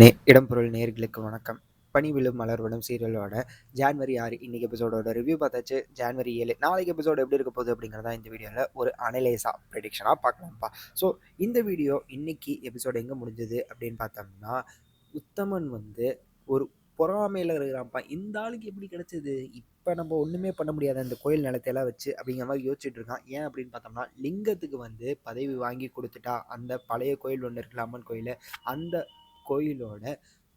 நே இடம்பொருள் நேர்களுக்கு வணக்கம். பனி விழும் மலர்வனம் சீரியலோட ஜான்வரி ஆறு இன்னைக்கு எபிசோடோட ரிவ்யூ பார்த்தாச்சு. ஜான்வரி ஏழு நாளைக்கு எபிசோடு எப்படி இருக்க போகுது அப்படிங்கிறதா இந்த வீடியோவில் ஒரு அனலைஸா ப்ரெடிக்ஷனாக பார்க்கலாம்ப்பா. ஸோ இந்த வீடியோ இன்னைக்கு எபிசோடு எங்கே முடிஞ்சது அப்படின்னு பார்த்தோம்னா உத்தமன் வந்து ஒரு பொறாமையில் இருக்கிறான்ப்பா. இந்த ஆளுக்கு எப்படி கிடைச்சது? இப்போ நம்ம ஒன்றுமே பண்ண முடியாது அந்த கோயில் நிலத்தையெல்லாம் வச்சு அப்படிங்கிற மாதிரி யோசிச்சுட்டு இருக்கான். ஏன் அப்படின்னு பார்த்தோம்னா லிங்கத்துக்கு வந்து பதவி வாங்கி கொடுத்துட்டா அந்த பழைய கோயில் ஒன்று இருக்குல்ல அம்மன் கோயில் அந்த கோயிலோட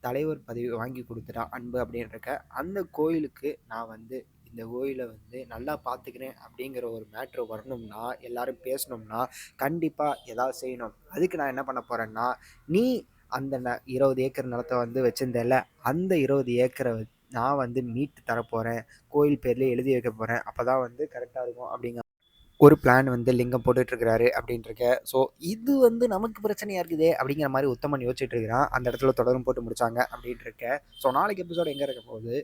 தலைவர் பதவி வாங்கி கொடுத்துட்டா அன்பு அப்படின்றக்க அந்த கோயிலுக்கு நான் வந்து இந்த கோயிலை வந்து நல்லா பார்த்துக்கிறேன் அப்படிங்கிற ஒரு மேட்ரு வரணும்னா எல்லாரும் பேசணும்னா கண்டிப்பாக ஏதாவது செய்யணும். அதுக்கு நான் என்ன பண்ண போகிறேன்னா நீ அந்த ந இருபது ஏக்கர் நிலத்தை வந்து வச்சுருந்தல அந்த இருபது ஏக்கரை நான் வந்து மீட்டு தரப்போகிறேன் கோயில் பேர்லேயே எழுதி வைக்க போகிறேன் அப்போ தான் வந்து கரெக்டாக இருக்கும் அப்படிங்கிற ஒரு பிளான் வந்து லிங்கம் போட்டுட்ருக்கிறாரு அப்படின்ட்டுருக்க ஸோ இது வந்து நமக்கு பிரச்சனையாக இருக்குதே அப்படிங்கிற மாதிரி உத்தமன் யோசிச்சுட்டு இருக்கிறான் அந்த இடத்துல தொடரும் போட்டு முடிச்சாங்க அப்படின்ட்டு இருக்க ஸோ நாளைக்கு எபிசோடு எங்கே இருக்க போகுது?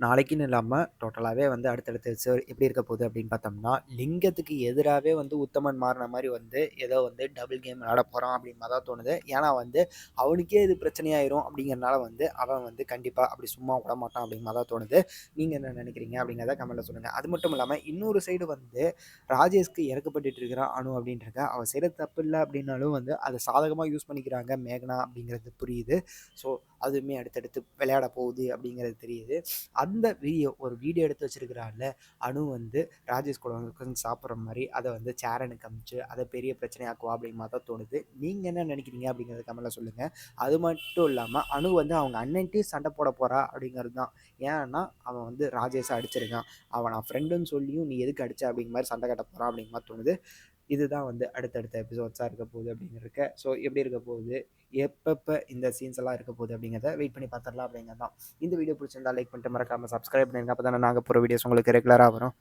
நாளைக்குன்னு இல்லாமல் டோட்டலாகவே வந்து அடுத்தடுத்த எபிசோட் எப்படி இருக்க போகுது அப்படின்னு பார்த்தோம்னா லிங்கத்துக்கு எதிராகவே வந்து உத்தமன் மாறின மாதிரி வந்து ஏதோ வந்து டபுள் கேம் விளாட போகிறான் அப்படின்னு தான் தோணுது. ஏன்னா வந்து அவனுக்கே இது பிரச்சனையாயிரும் அப்படிங்கிறனால வந்து அவன் வந்து கண்டிப்பாக அப்படி சும்மா விட மாட்டான் அப்படிங்கிற தான் தோணுது. நீங்கள் என்ன நினைக்கிறீங்க அப்படிங்கிறத கமெண்ட்டில் சொல்லுங்கள் அது மட்டும் இல்லாமல் இன்னொரு சைடு வந்து ராஜேஷ்க்கு இறக்கப்பட்டு இருக்கிறான் அணு அப்படின்றக்க அவன் செய்கிற தப்பு இல்லை அப்படின்னாலும் வந்து அதை சாதகமாக யூஸ் பண்ணிக்கிறாங்க மேகனா அப்படிங்கிறது புரியுது. ஸோ அதுவுமே அடுத்தடுத்து விளையாட போகுது அப்படிங்கிறது தெரியுது. அந்த வீடியோ ஒரு வீடியோ எடுத்து வச்சிருக்கிறாள்ல அணு வந்து ராஜேஷ் கூட உட்காந்து சாப்பிட்ற மாதிரி அதை வந்து சேரனுக்கு அமிச்சு அதை பெரிய பிரச்சனையாக்குவா அப்படிங்கிற தான் தோணுது. நீங்கள் என்ன நினைக்கிறீங்க அப்படிங்கிறத கமெண்ட்டில் சொல்லுங்கள் அது மட்டும் இல்லாமல் அணு வந்து அவங்க அண்ணன்ட்டையும் சண்டை போட போகிறா அப்படிங்கிறது தான். ஏன்னா அவன் வந்து ராஜேஷை அடிச்சிருக்கான். அவன் நான் ஃப்ரெண்டுன்னு சொல்லியும் நீ எதுக்கு அடிச்ச? அப்படிங்கிற மாதிரி சண்டை கட்ட போகிறான் அப்படிங்கிற மாதிரி தோணுது. இதுதான் வந்து அடுத்தடுத்த எபிசோட்ஸாக இருக்க போகுது அப்படிங்கிறக்க. ஸோ எப்படி இருக்க போகுது? எப்பப்போ இந்த சீன்ஸ் எல்லாம் இருக்க போகுது அப்படிங்கிறத வெயிட் பண்ணி பார்த்துடலாம் அப்படிங்கிறது தான் இந்த வீடியோ பிடிச்சிருந்தா லைக் பண்ணிட்டு மறக்காமல் சப்ஸ்கிரைப் பண்ணிருங்க. அப்போ தானே நாங்கள் போகிற வீடியோஸ் உங்களுக்கு ரெகுலராக வரும்.